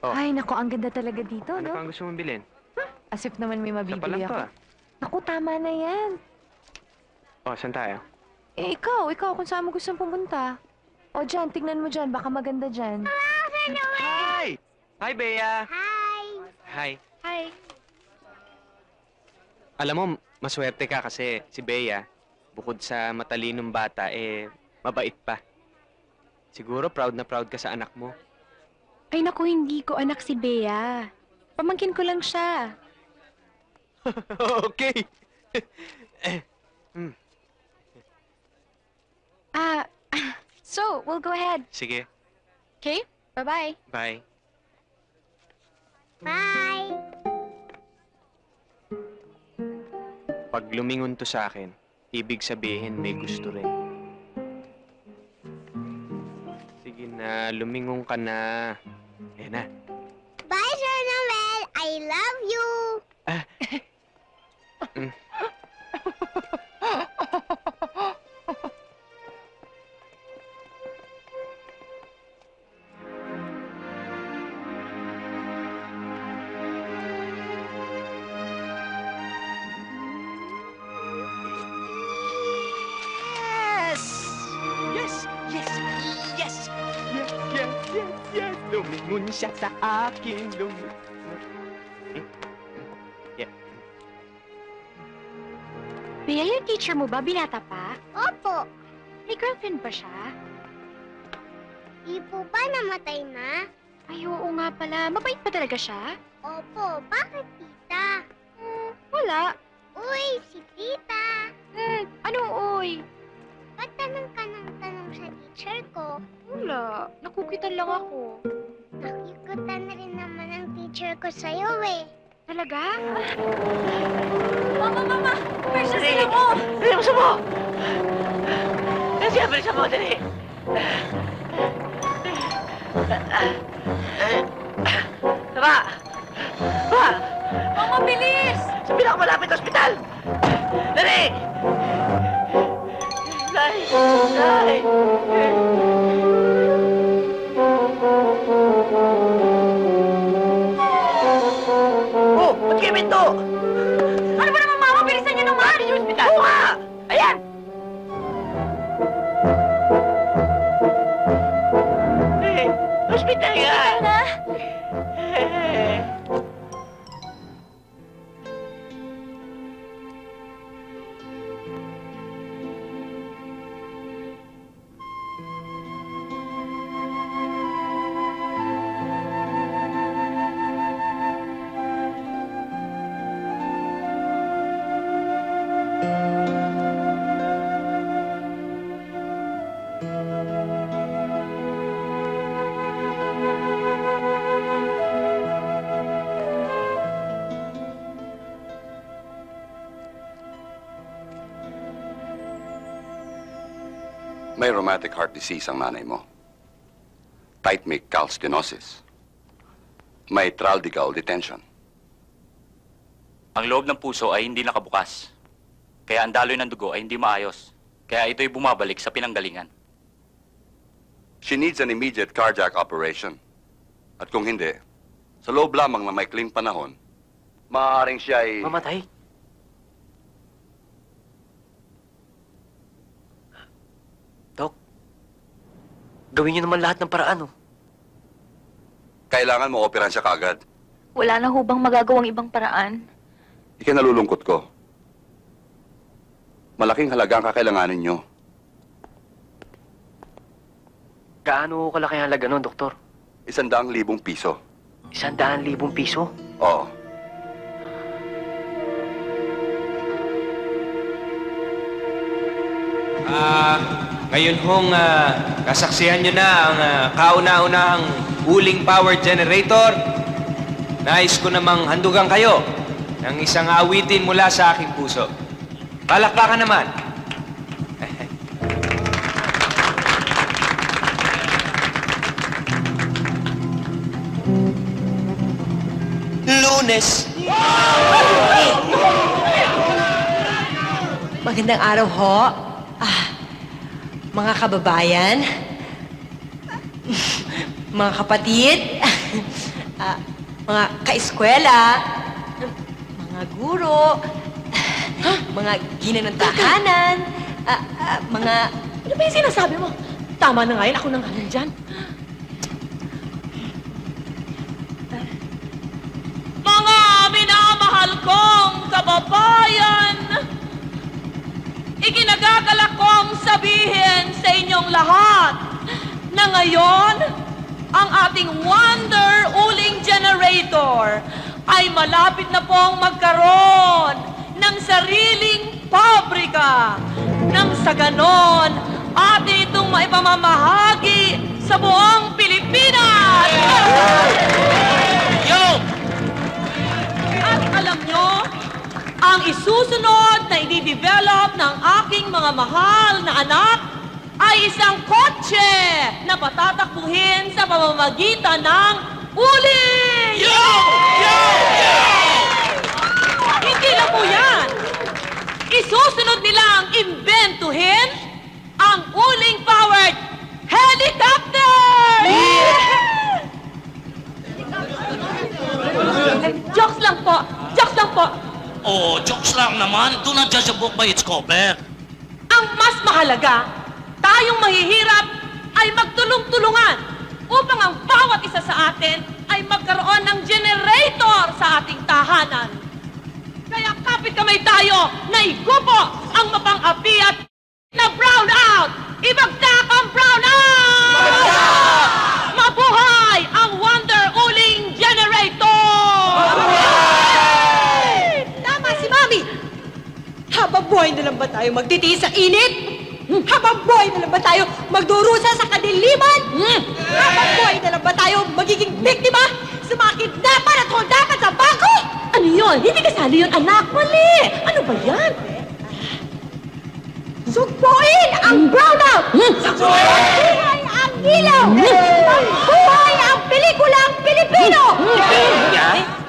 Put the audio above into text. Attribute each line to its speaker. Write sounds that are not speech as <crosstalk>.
Speaker 1: Oh.
Speaker 2: Ay, nako, ang ganda talaga dito,
Speaker 1: Ano
Speaker 2: no?
Speaker 1: pa ang gusto mong bilhin?
Speaker 2: As if naman may
Speaker 1: Isa pa
Speaker 2: mabibili
Speaker 1: to
Speaker 2: ako.
Speaker 1: ah.
Speaker 2: Naku, tama na yan.
Speaker 1: Oh, saan tayo?
Speaker 2: Eh, ikaw, ikaw, kung saan mo gustong pumunta. O, dyan, tignan mo dyan, baka maganda dyan.
Speaker 1: Hi! Hi, Bea!
Speaker 3: Hi!
Speaker 1: Hi.
Speaker 2: Hi.
Speaker 1: Alam mo, maswerte ka kasi si Bea, bukod sa matalinong bata, eh, mabait pa. Siguro proud na proud ka sa anak mo.
Speaker 4: Ay naku, hindi ko anak si Bea. Pamangkin ko lang siya. <laughs>
Speaker 1: okay.
Speaker 4: Ah, <laughs> so, we'll go ahead.
Speaker 1: Sige,
Speaker 4: Okay? Bye-bye.
Speaker 1: bye.
Speaker 3: Bye!
Speaker 1: Pag lumingon to sa akin, ibig sabihin may gusto rin. Sige na, lumingon ka na. Ayan na.
Speaker 3: Bye, Sir Noel! I love you!
Speaker 1: Yes! Yes! Lumingon siya sa akin. Lumingon.
Speaker 4: Bea, yung teacher mo ba, binata pa?
Speaker 3: Opo!
Speaker 4: May girlfriend ba siya?
Speaker 3: Di po ba namatay na?
Speaker 4: Ay, oo nga pala. Mabait pa talaga siya?
Speaker 3: Opo, bakit tita?
Speaker 4: Hmm, wala.
Speaker 3: Uy, si tita!
Speaker 4: Hmm, ano, oy?
Speaker 3: Ba't tanong ka teacher ko?
Speaker 4: Wala. Nakukitan lang ako.
Speaker 3: Nakikutan na rin naman ang teacher ko sa'yo eh.
Speaker 4: Talaga?
Speaker 5: Mama, mama! Precious sila mo! Dali mo sa mo! Kasi bilisan mo, dali! Tama! Ba! Mama, bilis! Sa pinakamalapit na ospital! Dali! Nay! Nay! talaga.
Speaker 6: May rheumatic heart disease ang nanay mo. Tight-make calcinosis. May traldical detention.
Speaker 7: Ang loob ng puso ay hindi nakabukas. Kaya ang daloy ng dugo ay hindi maayos. Kaya ito'y bumabalik sa pinanggalingan.
Speaker 6: She needs an immediate cardiac operation. At kung hindi, sa loob lamang ng maikling panahon, maaaring siya ay...
Speaker 5: Mamatay? Gawin niyo naman lahat ng paraan, oh.
Speaker 6: Kailangan mo operahan siya kaagad.
Speaker 8: Wala na ho bang magagawang ibang paraan?
Speaker 6: Ikinalulungkot ko. Malaking halaga ang kakailanganin nyo.
Speaker 5: Gaano kalaki ang halaga nun, doktor?
Speaker 6: Isandaang libong piso.
Speaker 5: Isang daan libong piso?
Speaker 6: Oo.
Speaker 1: Ah, ngayon hong ah, kasaksihan nyo na ang ah, kauna-unahang uling power generator. Nais ko namang handugan kayo ng isang awitin mula sa aking puso. Palakpakan naman. <laughs>
Speaker 5: Lunes!
Speaker 9: Magandang araw ho. Mga kababayan, mga kapatid,
Speaker 10: ah, mga kaeskwela, mga guro, mga gina ng tahanan, ah, ah, mga...
Speaker 11: Ano ba yung sinasabi mo? Tama na nga yun, ako nang halal dyan. Mga minamahal kong kababayan, ikinagagalak sabihin sa inyong lahat na ngayon, ang ating Wonder Uling Generator ay malapit na pong magkaroon ng sariling pabrika. Nang sa ganon, atin itong maipamamahagi sa buong Pilipinas! At alam nyo, ang isusunod na i-develop ng aking mga mahal na anak ay isang kotse na patatakbuhin sa pamamagitan ng uling! Hindi lang po yan! Isusunod nilang imbentuhin ang uling-powered helicopter! Jokes lang po! Jokes lang po!
Speaker 12: Oh, jokes lang naman. Do not judge a book by its cover.
Speaker 11: Ang mas mahalaga, tayong mahihirap ay magtulong-tulungan upang ang bawat isa sa atin ay magkaroon ng generator sa ating tahanan. Kaya kapit kamay tayo na igupo ang mapang-api at na brown out! Ibagsak ang brown out! Mabuhay ang Wonder Uling Generator!
Speaker 10: Tama si Mami! Habang buhay na lang ba tayo magtitiis sa init? Mm. Habang buhay na lang ba tayo magdurusa sa kadiliman?
Speaker 11: Mm.
Speaker 10: Habang buhay na lang ba tayo magiging biktima sa mga kidnapan at holdapan sa bangko?
Speaker 11: Ano yon? Hindi kasali yun, anak. Mali! Ano ba yan?
Speaker 10: Sugpuin ang hmm. brownout!
Speaker 11: Mm. Sugpuin
Speaker 3: ang ilaw!
Speaker 11: Mm.
Speaker 10: Buhay ang pelikulang
Speaker 11: Pilipino! Hmm. Mm. Yeah.